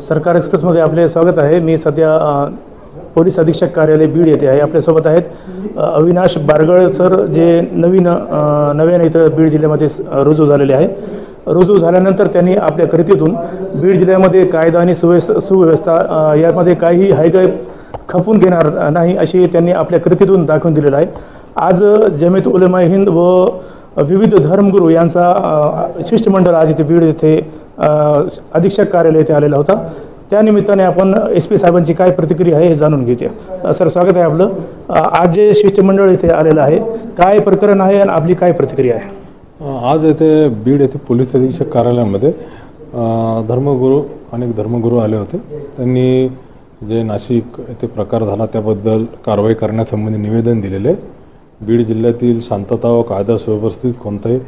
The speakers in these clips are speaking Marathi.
सरकार एक्सप्रेसमध्ये आपले स्वागत आहे. मी सध्या पोलीस अधीक्षक कार्यालय बीड येथे आहे. आपल्यासोबत आहेत अविनाश बारगळ सर जे नवीन नव्याने इथं बीड जिल्ह्यामध्ये रुजू झालेले आहे रुजू झाल्यानंतर त्यांनी आपल्या कृतीतून बीड जिल्ह्यामध्ये कायदा आणि सुव्यस सुव्यवस्था यामध्ये काही हायगाय खपून घेणार नाही अशी त्यांनी आपल्या कृतीतून दाखवून दिलेलं आहे. आज जमेत उलेमा हिंद व विविध धर्मगुरू यांचा शिष्टमंडळ आज इथे बीड येथे अधीक्षक कार्यालय येथे आलेला होता. त्या निमित्ताने आपण एस पी साहेबांची काय प्रतिक्रिया आहे हे जाणून घेऊया. सर स्वागत आहे आपलं. आज जे शिष्टमंडळ इथे आलेलं आहे काय प्रकरण आहे आणि आपली काय प्रतिक्रिया आहे? आज येथे बीड येथे पोलीस अधीक्षक कार्यालयामध्ये धर्मगुरू अनेक धर्मगुरू आले होते. त्यांनी जे नाशिक येथे प्रकार झाला त्याबद्दल कारवाई करण्यासंबंधी निवेदन दिलेले. बीड जिल्ह्यातील शांतता व कायदा सुव्यवस्थित कोणताही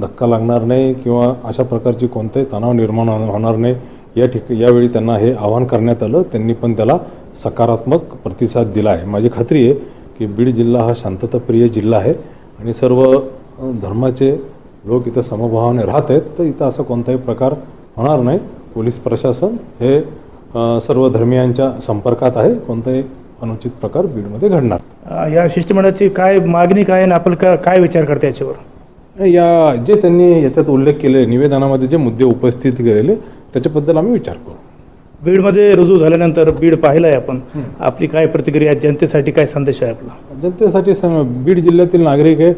धक्का लागणार नाही किंवा अशा प्रकारची कोणताही तणाव निर्माण होणार होणार नाही. या ठिक यावेळी त्यांना हे आवाहन करण्यात आलं. त्यांनी पण त्याला सकारात्मक प्रतिसाद दिला आहे. माझी खात्री आहे की बीड जिल्हा हा शांतताप्रिय जिल्हा आहे आणि सर्व धर्माचे लोक इथं समभावाने राहत आहेत. तर इथं असा कोणताही प्रकार होणार नाही. पोलीस प्रशासन हे सर्व धर्मियांच्या संपर्कात आहे. कोणताही अनुचित प्रकार बीडमध्ये घडणार. या शिष्टमंडळाची काय मागणी काय आणि आपण का काय विचार करता याच्यावर? या जे त्यांनी याच्यात उल्लेख केले निवेदनामध्ये जे मुद्दे उपस्थित केलेले त्याच्याबद्दल आम्ही विचार करू. बीडमध्ये रुजू झाल्यानंतर बीड पाहिलं आहे आपण आपली काय प्रतिक्रिया? जनतेसाठी काय संदेश आहे आपला? जनतेसाठी बीड जिल्ह्यातील नागरिक हे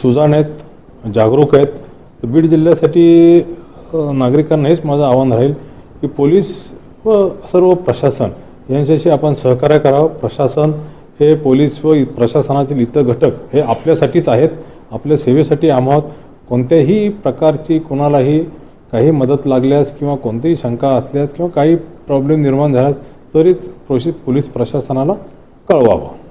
सुजाण आहेत जागरूक आहेत. तर बीड जिल्ह्यासाठी नागरिकांना हेच माझं आव्हान राहील की पोलीस व सर्व प्रशासन यांच्याशी आपण सहकार्य करावं. प्रशासन हे पोलीस व प्रशासनातील इतर घटक हे आपल्यासाठीच आहेत. आपल्या सेवेसाठी आम्हात कोणत्याही प्रकारची कोणालाही काही मदत लागल्यास किंवा कोणतीही शंका असल्यास किंवा काही प्रॉब्लेम निर्माण झाल्यास त्वरित प्रोशी पोलीस प्रशासनाला कळवावं.